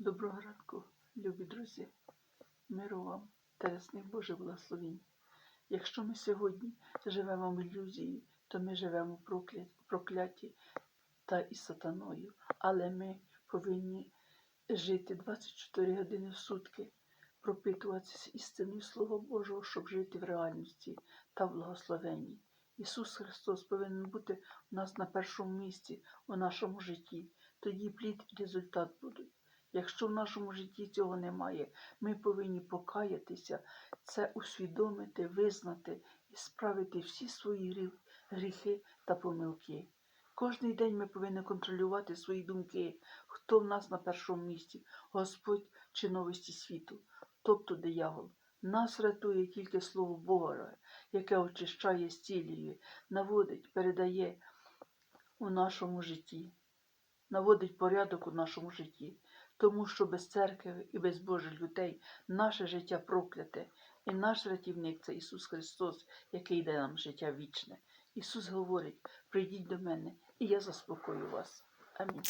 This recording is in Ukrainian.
Доброго ранку, любі друзі, миру вам та ясних Божих благословінь. Якщо ми сьогодні живемо в ілюзії, то ми живемо в прокля- прокляті та і сатаною. Але ми повинні жити 24 години в сутки, пропитуватися істиною Слова Божого, щоб жити в реальності та в благословенні. Ісус Христос повинен бути у нас на першому місці у нашому житті. Тоді плід і результат будуть. Якщо в нашому житті цього немає, ми повинні покаятися, це усвідомити, визнати і справити всі свої гріхи та помилки. Кожний день ми повинні контролювати свої думки, хто в нас на першому місці, Господь чи новості світу, тобто диявол. Нас рятує тільки Слово Бога, яке очищає, зцілює, наводить, передає у нашому житті, наводить порядок у нашому житті тому що без церкви і без Божих людей наше життя прокляте, і наш рятівник це Ісус Христос, який дає нам життя вічне. Ісус говорить: прийдіть до мене, і я заспокою вас. Амінь.